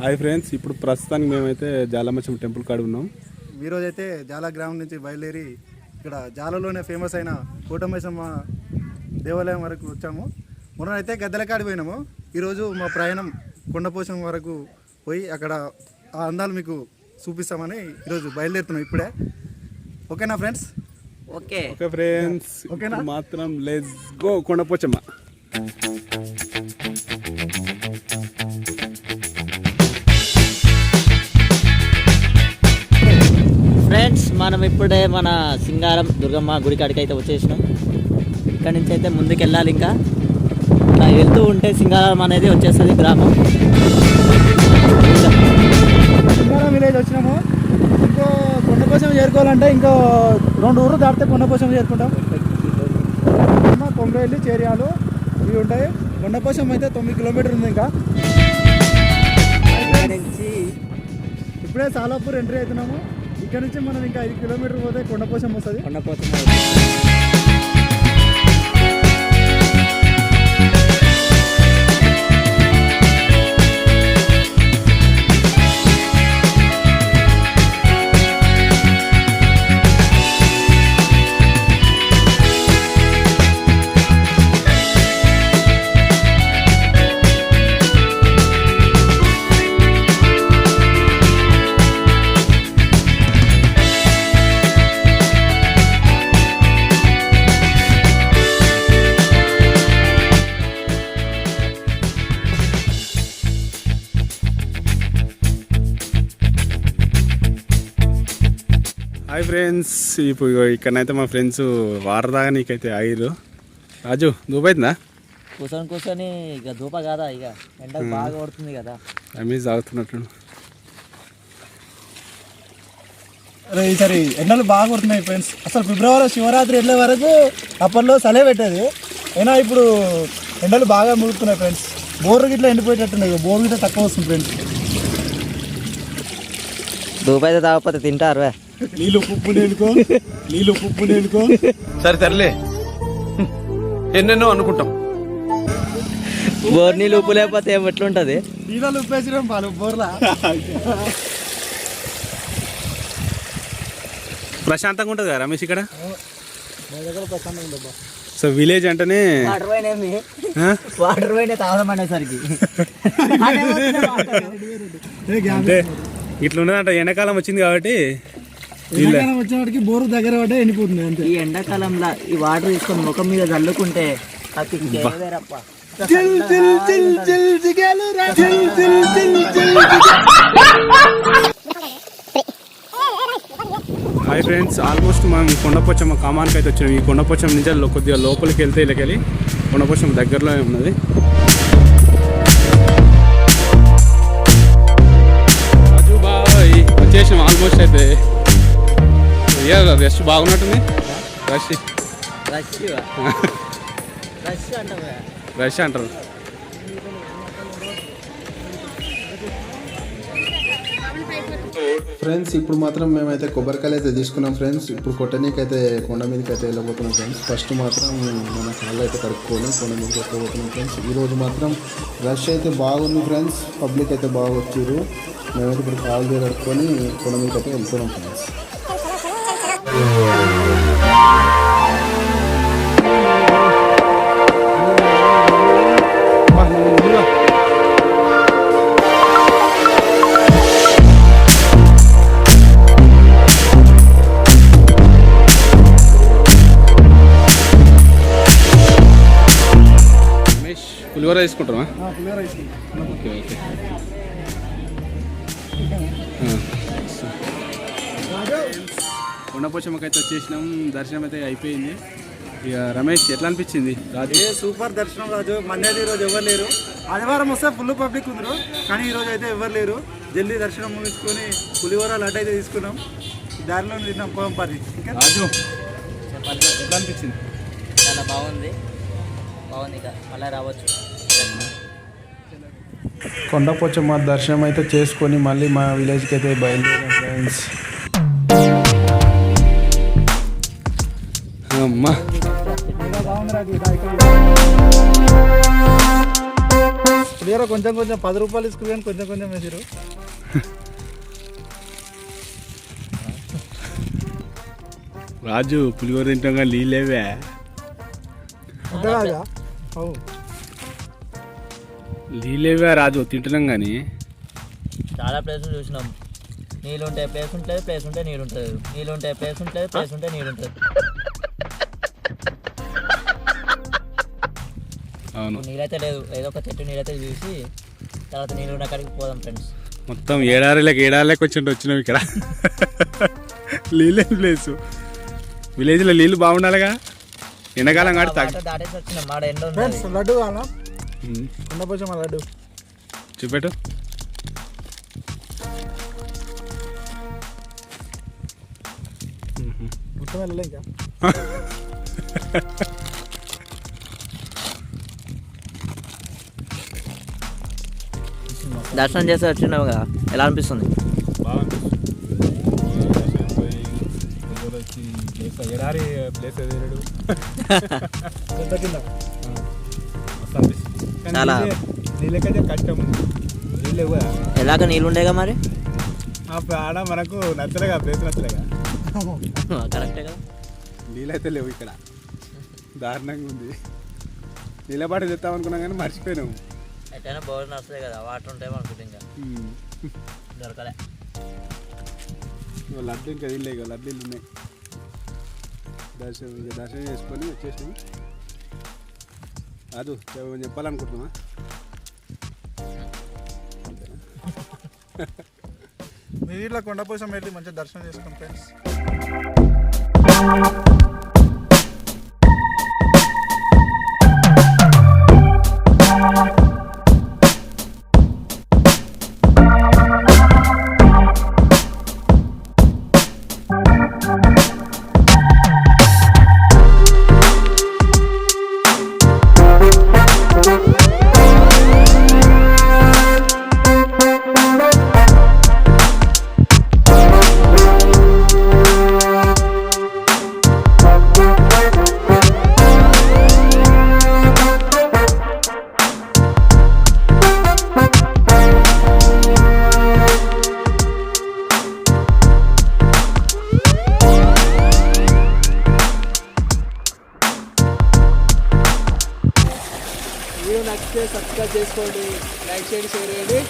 Hi friends ఇప్పుడు ప్రస్తుతానికి మేమైతే జాలమచ్చం టెంపుల్ కాడ ఉన్నాం. ఈరోజు అయితే జాలా గ్రామం నుంచి బయలుదేరి ఇక్కడ జాలలోనే ఫేమస్ అయిన కూటమైసమ్మ దేవాలయం వరకు వచ్చాము. మొన్న అయితే గద్దెలకాడి పోయినాము. ఈరోజు మా ప్రయాణం కొండపోచం వరకు పోయి అక్కడ ఆ అందాలు మీకు చూపిస్తామని ఈరోజు బయలుదేరుతున్నాం ఇప్పుడే. ఓకేనా ఫ్రెండ్స్? ఓకే. ఓకే ఫ్రెండ్స్ ఓకేనా? మాత్రం లెట్స్ గో కొండపోచమ్మ ఇప్పుడే మన సింగారం దుర్గమ్మ గుడి కాడికి అయితే వచ్చేసినాం. ఇక్కడ నుంచి అయితే ముందుకు వెళ్ళాలి ఇంకా. ఇలా వెళ్తూ ఉంటే సింగారం అనేది వచ్చేస్తుంది గ్రామం. సింగారం విలేజ్ వచ్చినాము. ఇంకో కొండపోచం చేరుకోవాలంటే ఇంకో రెండు ఊర్లు దాటితే కొండపోచం చేరుకుంటాం. కొమరేలి చేరియాలు ఇవి ఉంటాయి. కొండపోచం అయితే తొమ్మిది కిలోమీటర్ ఉంది ఇంకా. ఇప్పుడే సాలాపూర్ ఎంట్రీ అవుతున్నాము. ఇక్కడ నుంచి మనం ఇంకా ఐదు కిలోమీటర్ పోతే కొండపోసం వస్తుంది. కొండపోసం హాయ్ ఫ్రెండ్స్ ఇప్పుడు ఇగో ఇక్కడనైతే మా ఫ్రెండ్స్ వాటర్ దాకా నీకైతే ఆగిరు రాజు దూపైతుందా? కూర్చొని కూర్చొని ఇక ధూప కాదా ఇక? ఎండకు బాగా కొడుతుంది కదా. రమేష్ తాగుతున్నట్టు అరే ఈసారి ఎండలు బాగా కొడుతున్నాయి ఫ్రెండ్స్ అసలు ఫిబ్రవరి శివరాత్రి వెళ్ళే వరకు అప్పట్లో సలే పెట్టేది. అయినా ఇప్పుడు ఎండలు బాగా ముగుతున్నాయి ఫ్రెండ్స్ బోర్లు గిట్లా ఎండిపోయేటట్టున్నాయి. బోర్ గిట్ల తక్కువ వస్తుంది ఫ్రెండ్స్ ధూప అయితే తాగకపోతే తింటారు వే. నీళ్ళు ఉప్పు నేనుకో నీళ్ళు ఉప్పు నేనుకో సరే తరలే ఎన్నెన్నో అనుకుంటాం. బోర్ నీళ్ళు ఉప్పు లేకపోతే ఎట్లుంటది? నీళ్ళు ఉప్పేసినాం వాళ్ళు బోర్లా. ప్రశాంతంగా ఉంటుంది కదా రమేష్ ఇక్కడ? సో విలేజ్ అంటేనే వాటర్ పోయినా అంటే ఇట్లా ఉన్నదంట ఎండాకాలం వచ్చింది కాబట్టి ఎండాకాలం వచ్చేవాడికి బోరు దగ్గర పడ్డా ఎండిపోతుంది అంతే. ఈ ఎండాకాలంలో ఈ వాటర్ తీసుకొని ముఖం మీద చల్లుకుంటే అది. హాయ్ ఫ్రెండ్స్ ఆల్మోస్ట్ మనం కొండపోచమ్మ కామానికి అయితే వచ్చినాం. ఈ కొండపోచమ్మ నుంచి లో- కొద్దిగా లోపలికి వెళ్తే ఇళ్ళకెళ్ళి కొండపోచమ్మ దగ్గరలోనే ఉన్నది. రాజు బాయ్ వచ్చేసినాం ఆల్మోస్ట్ అయితే. ఇయర్ రెస్ట్ బాగున్నట్టుంది. రష్. రష్ రష్ అంటావా? రష్ అంటారు. ఫ్రెండ్స్ ఇప్పుడు మాత్రం మేమైతే కొబ్బరికాయలు అయితే తీసుకున్నాం ఫ్రెండ్స్. ఇప్పుడు కొట్టనీకి అయితే కొండ మీదకి అయితే వెళ్ళబోతున్నాం ఫ్రెండ్స్. ఫస్ట్ మాత్రం మన కాళ్ళు అయితే కడుక్కొని కొండ మీదకి ఎక్కబోతున్నాం ఫ్రెండ్స్. ఈరోజు మాత్రం రష్ అయితే బాగుంది ఫ్రెండ్స్. పబ్లిక్ అయితే బాగా వచ్చారు. మేమైతే ఇప్పుడు కాళ్ళు కడుక్కొని కొండ మీదకి అయితే వెళ్తున్నాం ఫ్రెండ్స్. పులిహోర తీసుకుంటామా పులిహోర వేసుకుంటాం ఓకే ఓకే కొండపోచమ్మకి అయితే వచ్చేసినాం. దర్శనం అయితే అయిపోయింది. ఇక రమేష్ ఎట్లా అనిపించింది? రాజు ఏ సూపర్ దర్శనం రాజు. మండేది ఈరోజు ఎవరు లేరు. ఆదివారం వస్తే ఫుల్ పబ్లిక్ ఉందరు. కానీ ఈరోజు అయితే ఎవరు లేరు. జల్దీ దర్శనం ముగించుకొని పులిహోర లడ్డు అయితే తీసుకున్నాం. దారిలో తిన్నాం పోం పది ఇంకా? రాజు చెప్పాలి ఎట్లా అనిపించింది? చాలా బాగుంది. బాగుంది ఇక. మళ్ళీ రావచ్చు. కొండపోచమ్మ దర్శనం అయితే చేసుకొని మళ్ళీ మా విలేజ్కి అయితే బయలుదేరాం ఫ్రెండ్స్ అమ్మా. పులిహోర కొంచెం కొంచెం పది రూపాయలు తీసుకుని కానీ కొంచెం కొంచెం వేసారు రాజు పులిహోర తింటాం కానీ నీళ్ళేవే నీళ్ళేవే రాజు? తింటున్నాం కానీ. చాలా ప్లేసులు చూసినాం. నీళ్ళు ఉంటే ప్లేస్ ఉంటుంది ప్లేస్ ఉంటే నీళ్ళు ఉంటుంది. నీళ్ళు ఉంటే ప్లేస్ ఉంటుంది ప్లేస్ ఉంటే నీళ్ళు ఉంటుంది. అవును. నీళ్ళైతే లేదు. ఏదో ఒక చెట్టు నీళ్ళైతే చూసి తర్వాత నీళ్ళు ఉన్న కాడికి పోదాం ఫ్రెండ్స్. మొత్తం ఏడారిలోకి ఏడారిలోకి వచ్చినట్టు వచ్చినాం ఇక్కడ. నీళ్ళే ప్లేసు విలేజ్లో నీళ్ళు బాగుండాలిగా. ఎండాకాలం కాడి తగ్గ దాటేసి వచ్చినాం. మాడ ఎండ ఫ్రెండ్స్ ఉంది లడ్డు కావాలా? చూపెట్టు. ఇంకా? దర్శనం చేసి వచ్చినావు కదా. ఎలా అనిపిస్తుంది? బాగా వచ్చి ప్లేస్ ఎడారి ప్లేస్ చాలా. నీళ్ళకైతే కష్టం. నీళ్ళు ఇవ్వ ఎలాగ నీళ్ళు ఉండేగా మరి? ఆడ మనకు నచ్చలేగా ప్లేస్ నచ్చలేగా. కరెక్టే కదా. నీళ్ళైతే లేవు ఇక్కడ. దారుణంగా ఉంది. నీళ్ళబాటు తెస్తాం అనుకున్నాం కానీ మర్చిపోయినాము ఎట్టైనా బోర్ వస్తాయి కదా వాటర్ ఉంటాయి అనుకుంటే ఇంకా. దొరకలే. లడ్డు ఇంకా తినలే ఇక లడ్డు ఇల్లు ఉన్నాయి దర్శనం ఇక దర్శనం చేసుకొని వచ్చేసాము అదు ఏమైనా చెప్పాలనుకుంటున్నావా? మీరు ఇట్లా కొండపోచమ్మ వెళ్ళి మంచిగా దర్శనం చేసుకోండి ఫ్రెండ్స్ నచ్చితే సబ్స్క్రైబ్ చేసుకోండి లైక్ చేయండి షేర్ చేయండి.